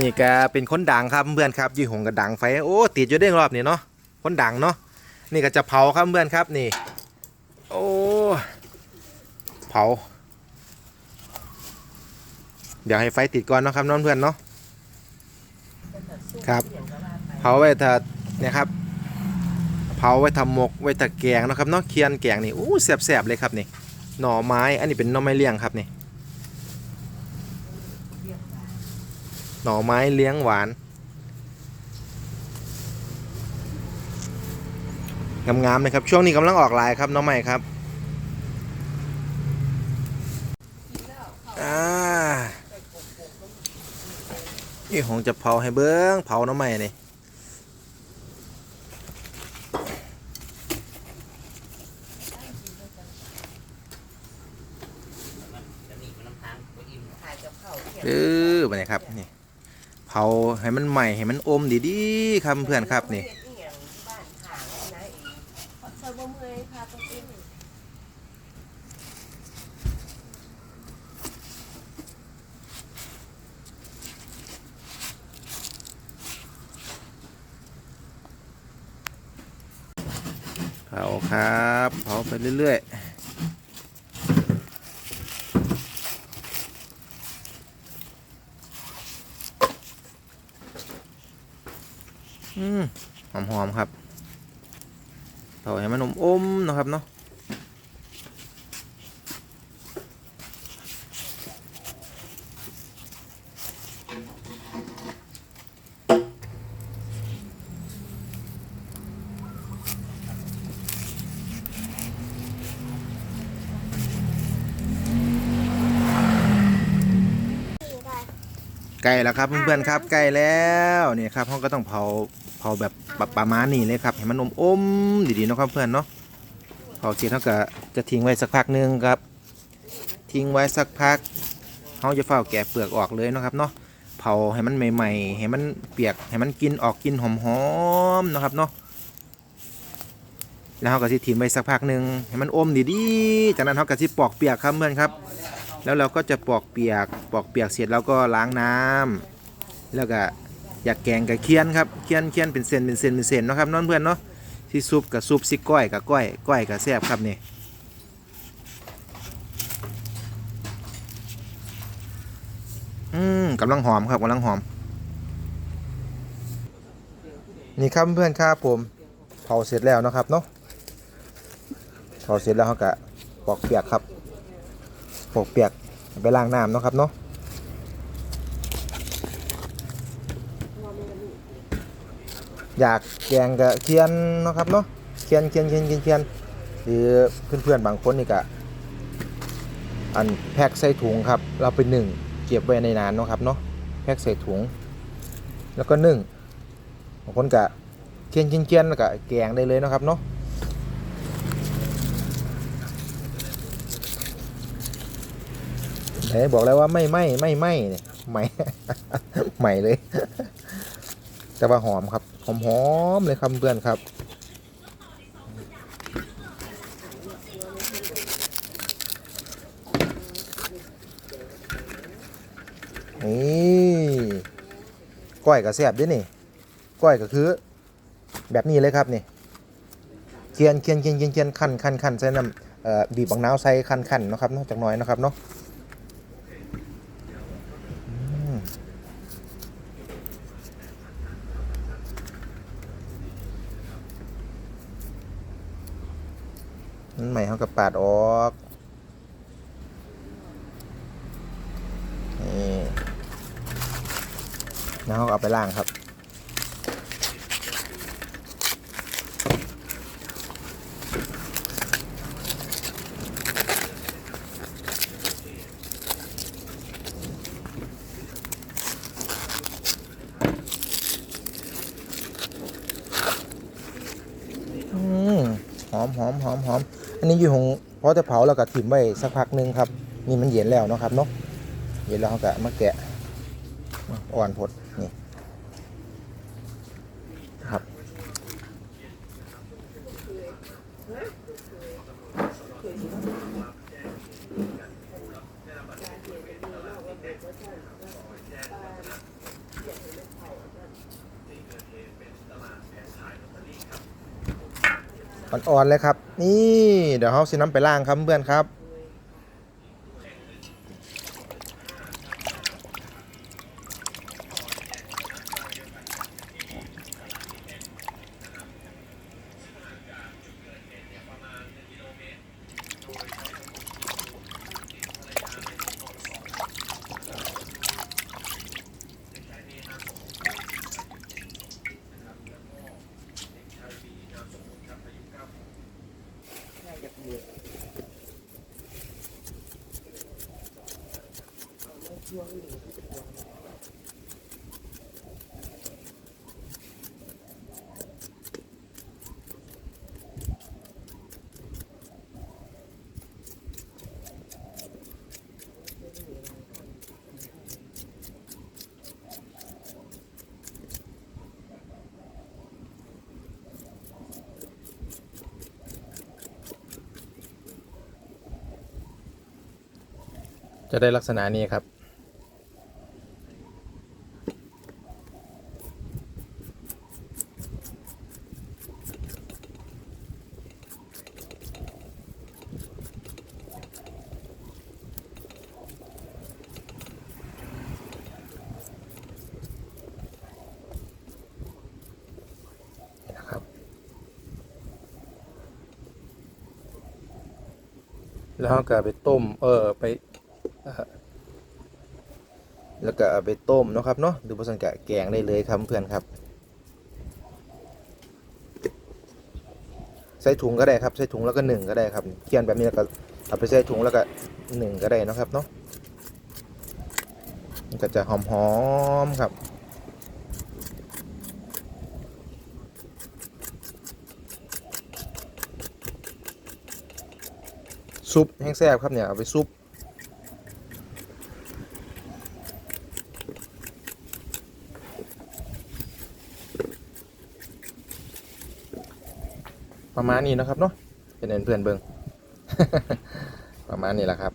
นี่แกเป็นคนดังครับเพื่อนครับยี่หงกระดังไฟโอ้ติดอยู่เด้รอบนี่เนาะคนดังเนาะนี่ก็จะเผาครับเพื่อนครับนี่ โอ้เผา เดี๋ยวให้ไฟติดก่อนนะครับน้องเพื่อนเนาะครับ เผาไว้ถ้าเนี่ยครับเผาไว้ทำหมกไว้ตะแกงนะครับเนาะเคียนแกงนี่อู้แสบๆเลยครับนี่หน่อไม้อันนี้เป็นหน่อไม้เลี้ยงครับนี่ น่อไม้เลี้ยงหวาน งามๆเลยครับ ช่วงนี้กำลังออกลายครับน้องใหม่ครับอ่านี่ของจะเผาให้เบิ้งเผาน้องใหม่นี่เออไปครับนี่ เผาให้มันใหม่ให้มันอมดีๆครับเพื่อนครับนี่เผาครับเผาไปเรื่อยๆ อืมหอมๆครับเผาให้มันอมๆนะครับเนาะใกล้แล้วครับเพื่อนๆครับใกล้แล้วเนี่ยครับห้องก็ต้องเผา เผาแบบปะประมาณนี้เลยครับให้มันอมๆดีๆเนาะครับเพื่อนเนาะเผาเสร็จเท่ากับจะทิ้งไว้สักพักหนึงครับ ทิ้งไว้สักพักเขาจะเฝ้าแกะเปลือกออกเลยนะครับเนาะเผาให้มันใหม่ๆให้มันเปียกให้มันกินออกกินหอมๆนะครับเนาะแล้วเขาก็สิทิ้งไว้สักพักหนึ่งให้มันอมดีๆจากนั้นเขาก็สิปอกเปียกครับเพื่อนครับ แล้วเราก็จะปอกเปียกปอกเปียกเสร็จแล้วก็ล้างน้ำแล้วก็ อยากแกงกับเคียนครับเคียนเคียนเป็นเส้นเป็นเส้นเป็นเส้นนะครับน้องเพื่อนเนาะที่ซุปกับซุปซิก้อยกับก้อยก้อยกับแซ่บครับนี่อืมกำลังหอมครับกำลังหอม นี่ครับเพื่อนครับผมเผาเสร็จแล้วนะครับเนาะเผาเสร็จแล้วเขาก็ปอกเปียกครับปกเปียกไปล้างน้ำนะครับเนาะ อยากแกงกับเคียนเนาะครับเนาะเคียนเคียนเคียนเคียนเคียนหรือเพื่อนๆบางคนนี่ก็อันแพ็คใส่ถุงครับ เราไปหนึ่งเก็บไว้ในนานเนาะครับเนาะแพ็คใส่ถุง แล้วก็นึ่งบางคนก็เคียนเคียนเคียนแล้วก็แกงได้เลยเนาะครับเนาะไหนบอกแล้วว่าไม่ไหม่ไม่ไหม่เนี่ยใหม่ใหม่เลย แต่ว่าหอมครับ หอมๆเลยครับเพื่อนครับ นี่ก้อยกับแซ่บด้วยนี่ก้อยก็คือ แบบนี้เลยครับนี่เคียนเคียนเคียนเคียนเคียนขั้นขั้นขั้นใส่น้ำเอ่อบีบบางน้าวใส่ขั้นขั้นนะครับเนาะจากหน้อยนะครับเนาะ นั่นใหม่เขากับปาดออกนี่แล้วเขาเอาไปล่างครับอืมหอมหอมหอมหอม อันนี้อยู่ของพอจะเผาแล้วก็ถิ่มไว้สักพักหนึงครับนี่มันเย็นแล้วเนาะครับเนาะเย็นแล้วเขาก็มาแกะอ่อนผดนี่ อ่อนเลยครับ นี่เดี๋ยวเขาสิน้ำไปล่างครับเพื่อนครับ Thank you. จะได้ลักษณะนี้ครับ แล้วก็เอาไปต้ม เออ ไป แล้วก็เอาไปต้มนะครับเนาะดูผสมกับแกงได้เลยครับเพื่อนครับ ใส่ถุงก็ได้ครับใส่ถุงแล้วก็หนึ่งก็ได้ครับเคี่ยนแบบนี้แล้วก็เอาไปใส่ถุงแล้วก็หนึ่งก็ได้นะครับเนาะมันก็จะหอมๆครับซุปแห้งแซ่บครับเนี่ยเอาไปซุป ประมาณนี้นะครับเนาะเป็นเพื่อนเบิงประมาณนี้แหละครับ